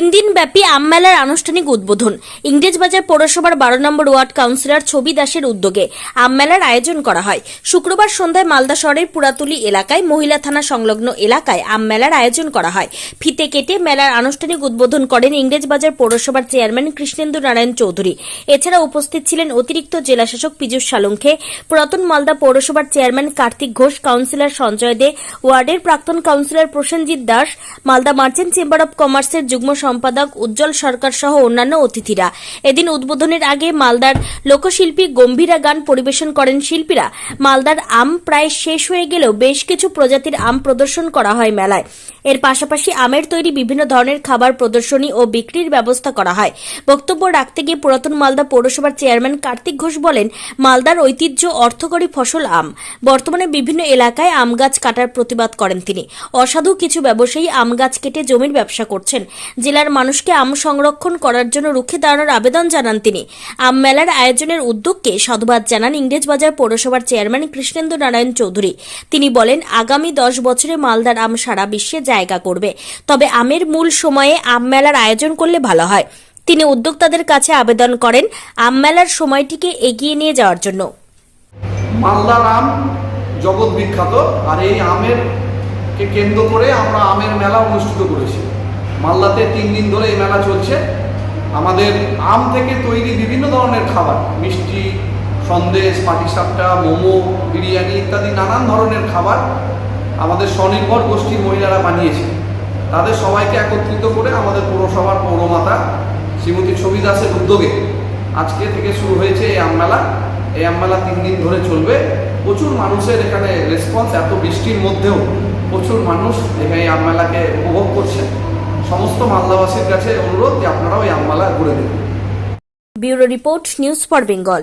তিন দিন ব্যাপী আমমেলার আনুষ্ঠানিক উদ্বোধন। ইংরেজবাজার পৌরসভার বারো নম্বর ওয়ার্ড কাউন্সিলর ছবি দাসের উদ্যোগে আমমেলার আয়োজন করা হয়। শুক্রবার সন্ধ্যায় মালদা শহরের পুরাতুলি এলাকায় মহিলা থানা সংলগ্ন এলাকায় আমমেলার আয়োজন করা হয়। ফিতে কেটে মেলার আনুষ্ঠানিক উদ্বোধন করেন ইংরেজবাজার পৌরসভার চেয়ারম্যান কৃষ্ণেন্দু নারায়ণ চৌধুরী। এছাড়া উপস্থিত ছিলেন অতিরিক্ত জেলাশাসক পীযূষ সালঙ্খে পুরাতন মালদা পৌরসভার চেয়ারম্যান কার্তিক ঘোষ, কাউন্সিলর সঞ্জয় দে, ওয়ার্ডের প্রাক্তন councillor Prosenjit Das, Malda merchant chamber of কমার্সের যুগ্ম সম্পাদক উজ্জ্বল সরকার সহ অন্যান্য অতিথিরা। এদিন উদ্বোধনের আগে মালদার লোকশিল্পী গম্ভীরা গান পরিবেশন করেন শিল্পীরা। মালদার আম প্রায় শেষ হয়ে গেলেও বেশ কিছু প্রজাতির আম প্রদর্শন করা হয় মেলায়। এর পাশাপাশি আমের তৈরি বিভিন্ন ধরনের খাবার প্রদর্শনী ও বিক্রির ব্যবস্থা করা হয়। বক্তব্য রাখতে গিয়ে পুরাতন মালদা পৌরসভার চেয়ারম্যান কার্তিক ঘোষ বলেন, মালদার ঐতিহ্য অর্থকরী ফসল আম। বর্তমানে বিভিন্ন এলাকায় আম গাছ কাটার প্রতিবাদ করেন তিনি। অসাধু কিছু ব্যবসায়ী আম গাছ কেটে জমির ব্যবসা করছেন। জেলার মানুষকে আম সংরক্ষণ করার জন্য রুখে দাঁড়ানোর আবেদন জানান তিনি। আম মেলার আয়োজনের উদ্যোগকে সাধুবাদ জানান ইংরেজবাজার পৌরসভার চেয়ারম্যান কৃষ্ণেন্দু নারায়ণ চৌধুরী। তিনি বলেন, আগামী দশ বছরে মালদার আম সারা বিশ্বে জায়গা করবে। তবে আমের মূল সময়ে আম মেলার আয়োজন করলে ভালো হয়। তিনি উদ্যোক্তাদের কাছে আবেদন করেন, আম মেলার সময়টিকে এগিয়ে নিয়ে যাওয়ার জন্য। মালদার আম জগৎ বিখ্যাত, আর এই আমের কেন্দ্র করে আমরা আমের মেলা অনুষ্ঠিত করেছি। মালদাতে তিন দিন ধরে এই মেলা চলছে। আমাদের আম থেকে তৈরি বিভিন্ন ধরনের খাবার, মিষ্টি, সন্দেশ পাটিসাপটা মোমো, বিরিয়ানি ইত্যাদি নানান ধরনের খাবার আমাদের স্বনির্ভর গোষ্ঠীর মহিলারা বানিয়েছে। তাদের সবাইকে একত্রিত করে আমাদের পৌরসভার পৌরমাতা শ্রীমতী ছবি দাসের উদ্যোগে আজকে থেকে শুরু হয়েছে এই আমমেলা এই আমমেলা তিন দিন ধরে চলবে। প্রচুর মানুষের এখানে রেসপন্স এত বৃষ্টির মধ্যেও প্রচুর মানুষ এখানে এই আমমেলাকে উপভোগ করছে সমস্ত মালদাবাসীর কাছে অনুরোধ যে আপনারা ওই আমলা ঘুরে দেবেন bureau report, news for Bengal.